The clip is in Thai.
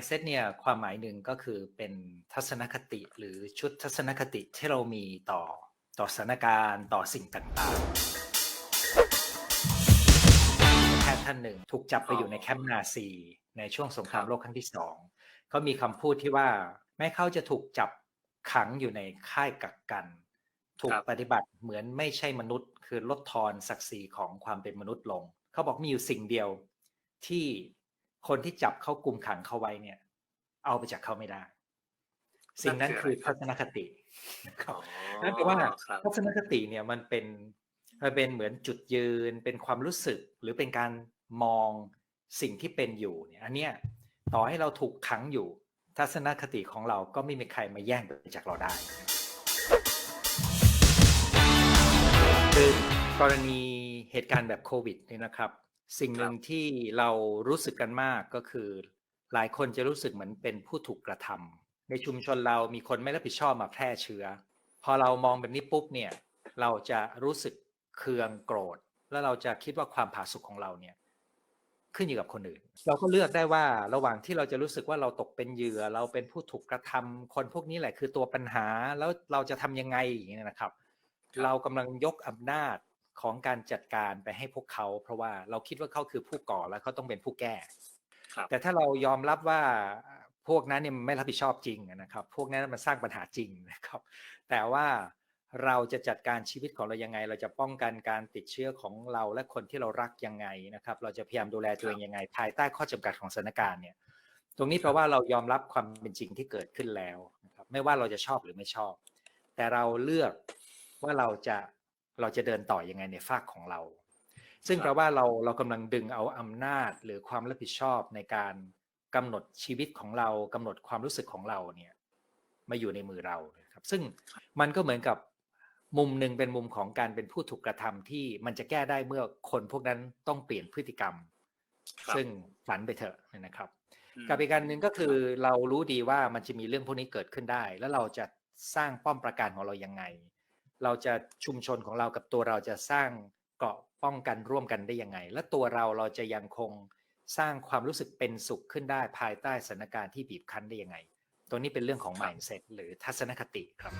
mindset เนี่ยความหมายหนึ่งก็คือเป็นทัศนคติหรือชุดทัศนคติที่เรามีต่อต่อสถานการณ์ต่อสิ่งต่างๆแพทย์ท่านหนึ่งถูกจับไปอยู่ในแคมป์นาซี ในช่วงสงครามโลกครั้งที่สองเขามีคำพูดที่ว่าแม้เขาจะถูกจับขังอยู่ในค่ายกักกัน ถูกครับปฏิบัติเหมือนไม่ใช่มนุษย์ คือลดทอนศักดิ์ศรีของความเป็นมนุษย์ลง เขาบอกมีอยู่สิ่งเดียวที่ คนที่จับเขากลุ่มขังเขาไว้เนี่ย เอาไปจากเขาไม่ได้ สิ่งนั้นคือทัศนคตินะครับนั่นแปลว่าครับทัศนคติเนี่ยมันเป็นมันเป็นเหมือนจุดยืนเป็นความรู้สึกหรือเป็นการมองสิ่งที่เป็นอยู่เนี่ยอันเนี้ยต่อให้เราถูกขังอยู่ ทัศนคติของเราก็ไม่มีใครมาแย่งไปจากเราได้คือกรณีเหตุการณ์แบบโควิดเนี่ยนะครับ สิ่งหนึ่งที่เรารู้สึกกันมากก็คือ หลายคนจะรู้สึกเหมือนเป็นผู้ถูกกระทำในชุมชนเรามีคนไม่รับผิดชอบมาแพร่เชื้อ พอเรามองแบบนี้ปุ๊บเนี่ยเราจะรู้สึกเคืองโกรธ แล้วเราจะคิดว่าความผาสุกของเราเนี่ยขึ้นอยู่กับคนอื่น เราก็เลือกได้ว่าระหว่างที่เราจะรู้สึกว่าเราตกเป็นเหยื่อ เราเป็นผู้ถูกกระทำคนพวกนี้แหละคือตัวปัญหาแล้วเราจะทำยังไงอย่างเงี้ยนะครับครับ เรากำลังยกอำนาจ ของการจัดการไปให้พวกเขา เพราะว่าเราคิดว่าเขาคือผู้ก่อแล้วเขาต้องเป็นผู้แก้ครับแต่ถ้าเรายอมรับว่าพวกนั้นเนี่ยมันไม่รับผิดชอบจริงนะครับ พวกนั้นมันสร้างปัญหาจริงนะครับ แต่ว่าเราจะจัดการชีวิตของเรายังไง เราจะป้องกันการติดเชื้อของเราและคนที่เรารักยังไงนะครับ เราจะพยายามดูแลตัวเองยังไง ภายใต้ข้อจำกัดของสถานการณ์เนี่ย ตรงนี้แปลว่าเรายอมรับความเป็นจริงที่เกิดขึ้นแล้วนะครับ ไม่ว่าเราจะชอบหรือไม่ชอบ แต่เราเลือกว่าเราจะ เราจะเดินต่อยังไงในฝากของเรา ซึ่งครับแปลว่าเราเรากำลังดึงเอาอำนาจหรือความรับผิดชอบในการกำหนดชีวิตของเรากำหนดความรู้สึกของเราเนี่ยมาอยู่ในมือเรานะครับ ซึ่งมันก็เหมือนกับมุมหนึ่งเป็นมุมของการเป็นผู้ถูกกระทำที่มันจะแก้ได้เมื่อคนพวกนั้นต้องเปลี่ยนพฤติกรรมครับซึ่งฝันไปเถอะนะครับอืมกับอีกการหนึ่งก็คือเรารู้ดีว่ามันจะมีเรื่องพวกนี้เกิดขึ้นได้ แล้วเราจะสร้างป้อมปราการของเรายังไง เราจะชุมชนของเรากับตัวเราจะสร้างเกราะป้องกันร่วมกันได้ยังไง และตัวเราเราจะยังคงสร้างความรู้สึกเป็นสุขขึ้นได้ภายใต้สถานการณ์ที่บีบคั้นได้ยังไง ตัวนี้เป็นเรื่องของ mindset หรือทัศนคติครับ